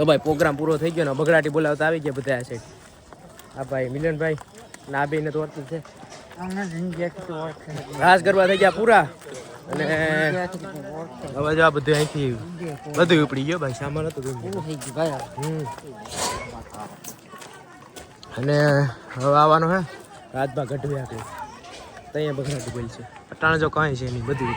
તો ભાઈ પ્રોગ્રામ પૂરો થઈ ગયો ને બગડાટી બોલાવતા આવી ગયા બધા છે. હા ભાઈ, મિલનભાઈ ના બેને તો છે. રાસ ગરબા થઈ ગયા પૂરા. અને હવે જો આ બધું અહીંથી બધું ગયો ભાઈ, સામાન હતું. અને હવે આવવાનો હે? રાતમાં ગઢવી આપણે ત્યાં બગડાટી બોલ છે. અટાણે જો કાંઈ છે નહીં, બધું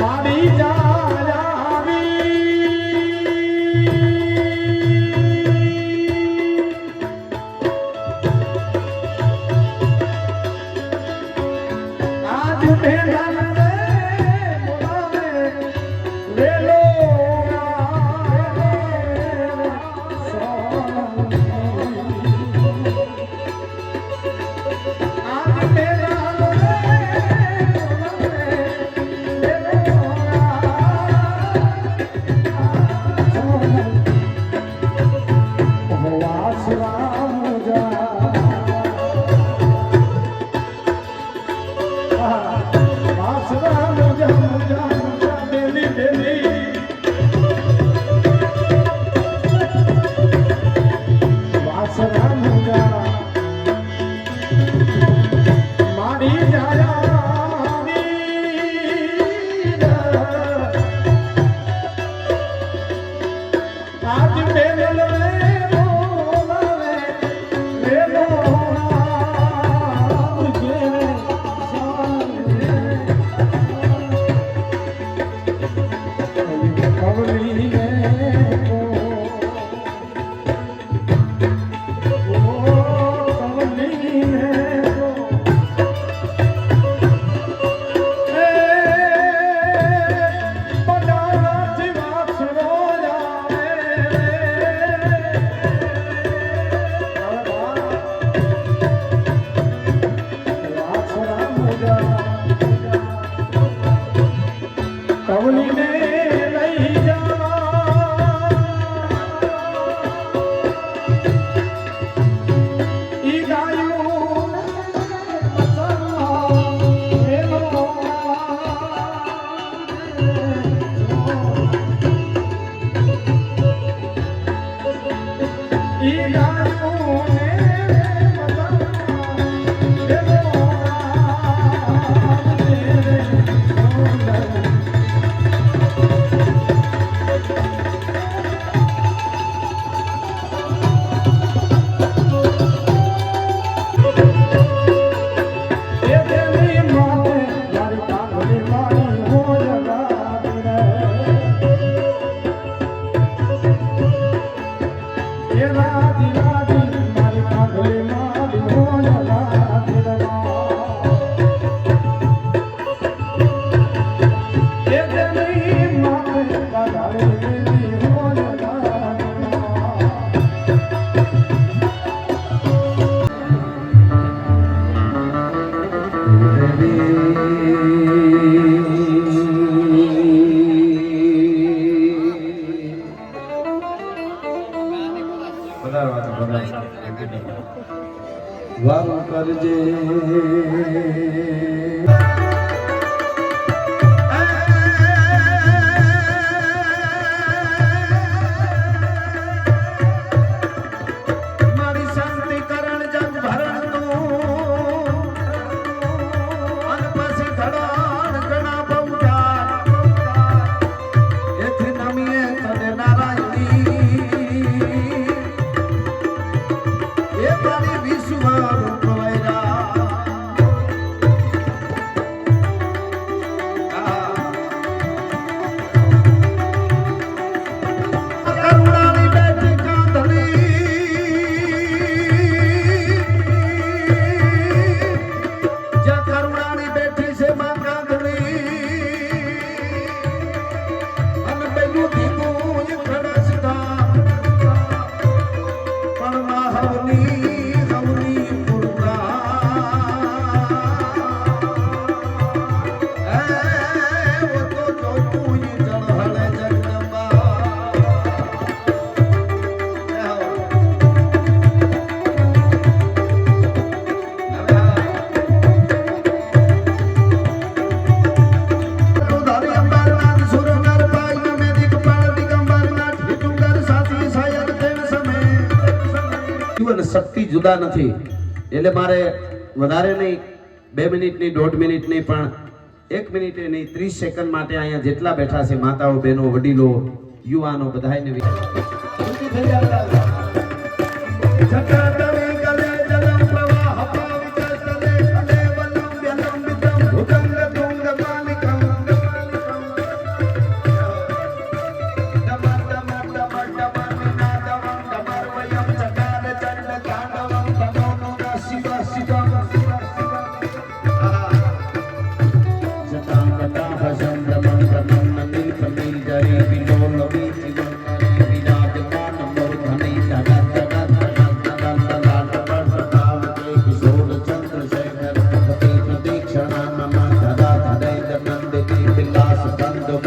મારી જા જુદા નથી. એટલે મારે વધારે નહીં, બે મિનિટની, દોઢ મિનિટ નહીં પણ એક મિનિટે નહીં, ત્રીસ સેકન્ડ માટે અહીંયા જેટલા બેઠા છે માતાઓ, બહેનો, વડીલો, યુવાનો બધાને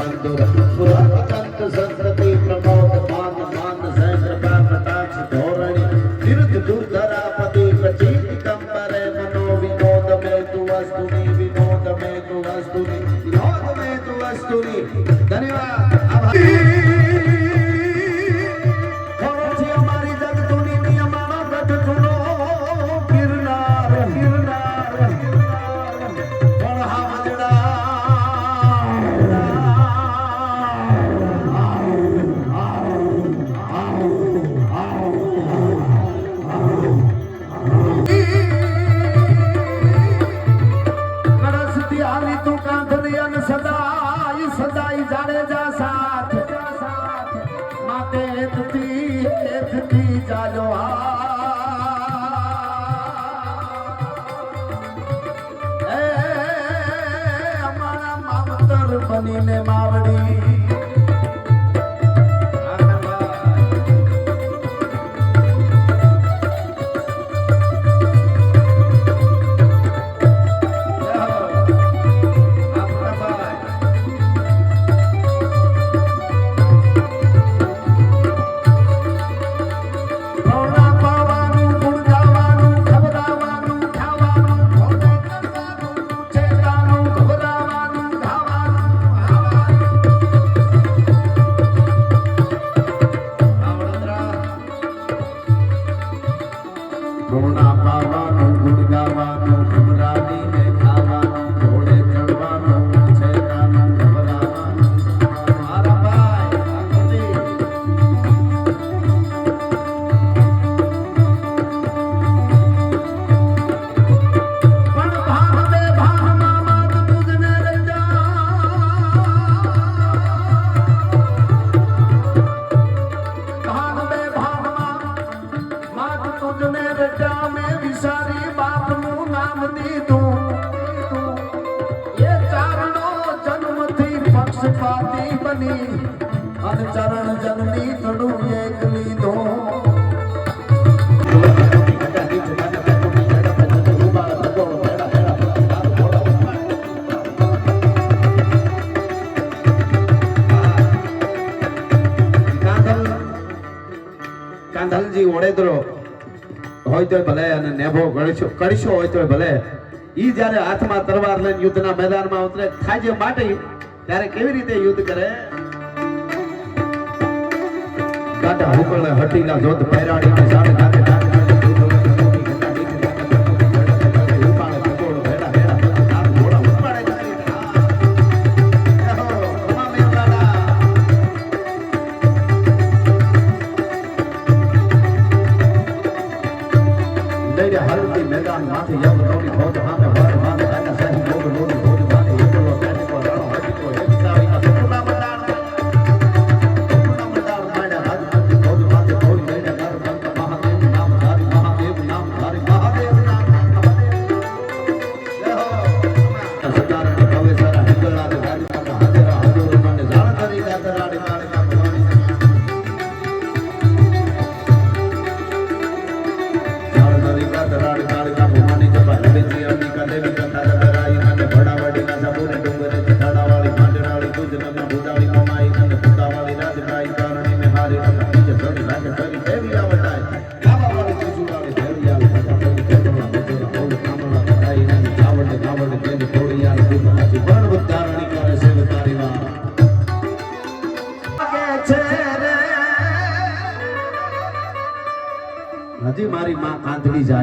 Pandora. কাঁধ নিয়ে સારી બાપનું નામ દીધું. એ ચારણો જન્મથી પક્ષપાતી બની અને ચરણ જન્મી થોડું એક લીધો. કાંધલજી ઓળેદરો. હોય તો ભલે નેભો ગણશો હોય તો ભલે. ઈ જ્યારે હાથમાં તરવાર લઈને યુદ્ધના મેદાનમાં ઉતરે, ખાજે માટે ત્યારે કેવી રીતે યુદ્ધ કરે? કાટા હુકળે હટીના જોત પૈરાડીને સાડકા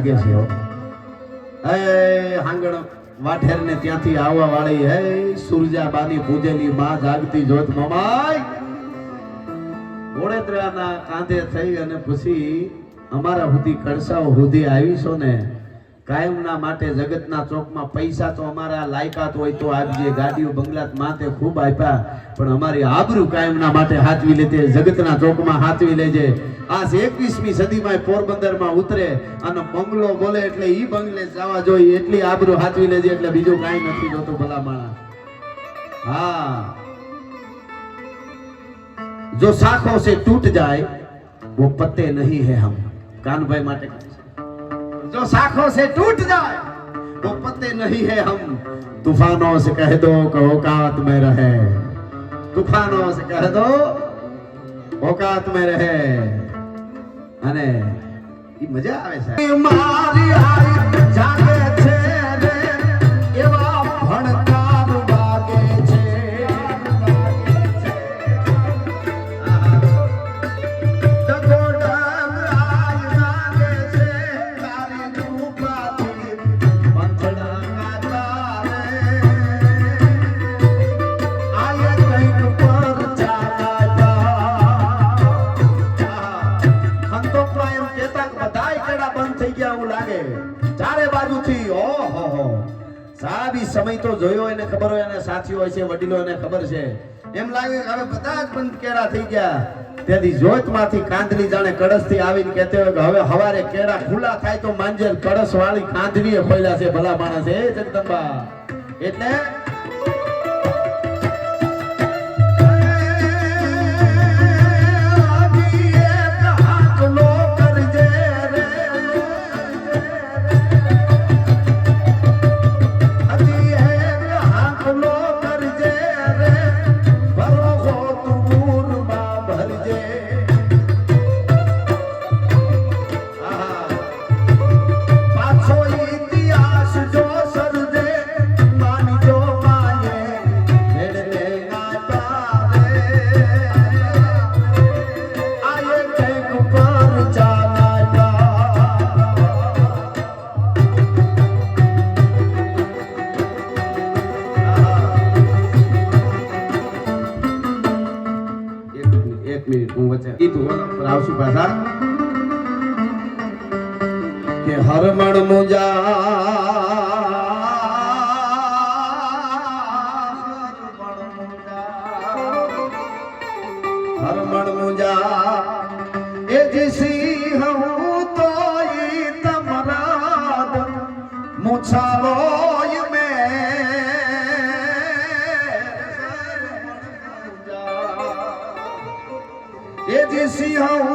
જાગે છે હાંગણ વાઠેર ને ત્યાંથી આવવા વાળી, હે, સુરજાબાની પૂજેલી માં જાગતી જોત મમાય વડોદરાના કાંધે થઈ અને પછી અમારા સુધી કળસાઓ સુધી આવીશો ને, કાયમના માટે જગતના ચોકમાં પૈસા તો અમારા લાયકાત હોય તો આપજે ગાડીઓ બંગલાત માથે ખૂબ આપ્યા, પણ અમારી આબરૂ કાયમના માટે હાથવી લેતે જગતના ચોકમાં હાથવી લેજે. આ એકવીસમી સદીમાં પોરબંદરમાં ઉતરે અને બંગલો બોલે એટલે ઈ બંગલે જવા જોઈએ એટલી આબરૂ હાથવી લેજે એટલે બીજું કાંઈ નથી જોતું ભલા માણસ હા जो शाखों से टूट जाए वो पत्ते नहीं है हम कानभाई માટે કહે છે। जो शाखों से टूट जाए वो पत्ते नहीं है हम तूफानों से कह दो कि औकात में रहे तूफानों से कह दो औकात में રહે અને એ મજા આવે છે. મારી આઈ જાગે છે. સાબી સમય તો જોયો એને ખબર હોય અને સાચી હોય છે, વડીલો એને ખબર છે. એમ લાગે કે હવે બધા જ બંધ કેળા થઈ ગયા. ત્યાંથી જોતમાંથી કાંદલી જાણે કળશથી આવીને કહેતે હોય કે હવે હવારે કેળા ખુલ્લા થાય તો માંજર કળશ વાળી કાંદલીએ ખોલ્યા છે, ભલા માણસ. એ જગદંબા. એટલે મુછાલોય મે એ જે સિંહ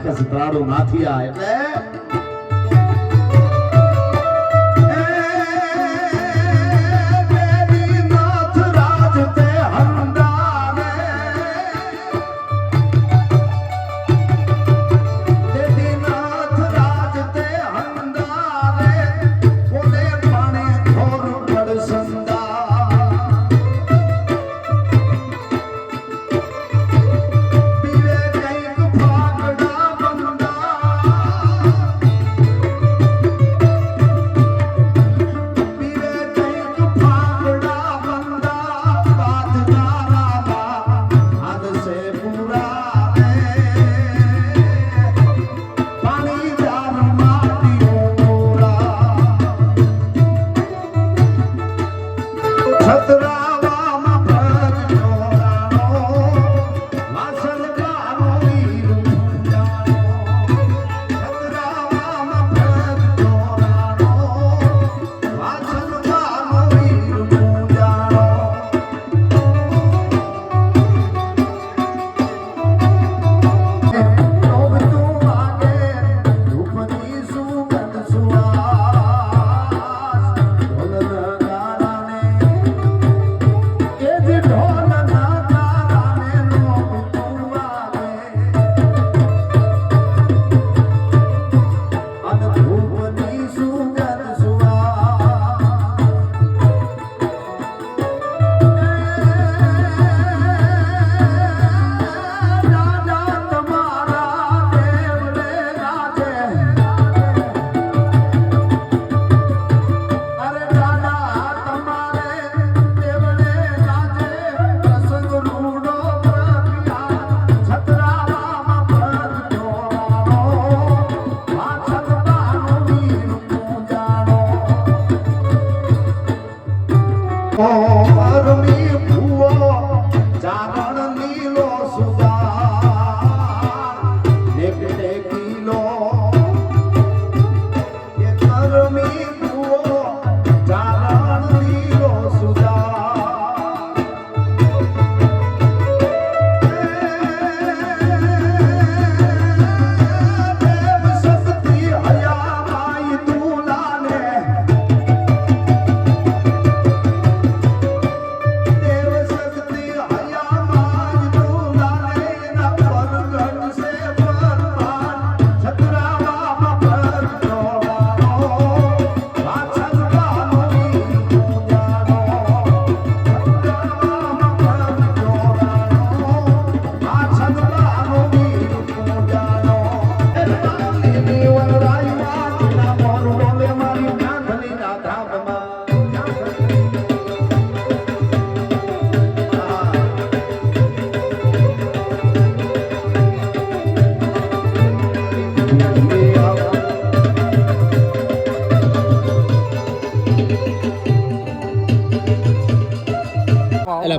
પંજાળ નાખે છે ત્રાડું નાથિયા એટલે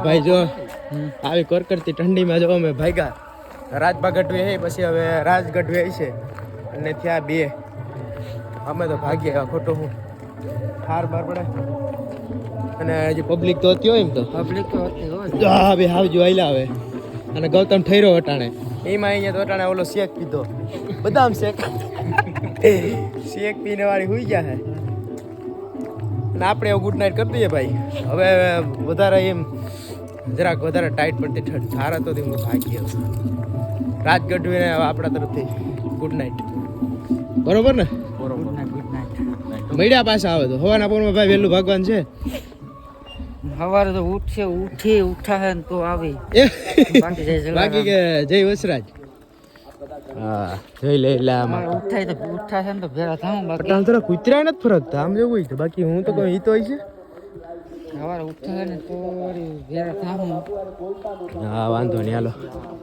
ભાઈ જો આવી કરકરતી ઠંડીમાં જો અમે ભાગ્યા. રાજભા ગઢવી હે પછી હવે રાજ ગઢવી છે અને ત્યાં બે. અમે તો ભાગ્યા ખોટું હું. હાર બાર પડે. અને હજી પબ્લિક તો હતી હોય એમ તો. પબ્લિક તો હતી હોય. હા બે હાવજો આયલા આવે અને ગૌતમ ઠેરો અટાણે એમાં અહીંયા તો અટાણે ઓલો શેક પીધો. બદામ શેક. શેક પીને વાળી હુઈ ગયા હે. અને આપણે એવું ગુડ નાઇટ કરી દઈએ ભાઈ. હવે વધારે એમ જરાક વધારે ટાઈટ પડતી ઠંડ સારા તો હું ભાગી રાત ગઢવીને આપણા તરફથી ગુડ નાઇટ બરોબર ને? ગુડ ગુડ નાઇટ મળ્યા પાછા આવે તો. હવાના પોરમાં ભાઈ વહેલું ભગવાન છે? સવારે તો ઉઠશે ઉઠી ઉઠાશે ને તો આવી. બાકી જય જલારામ. બાકી કે જય વસરાજ? હા જય લે લે આમાં ઉઠાય તો ઉઠાશે ને તો ભેળા થાઉં બાકી. પટાણ થોડા કૂતરા નથી ફરકતા આમ જેવું હોય તો બાકી હું તો કોઈ ઈ તો હોય છે? સવારે ઉઠાશે ને તો વળી ભેળા થાઉં હા વાંધો નહીં હાલો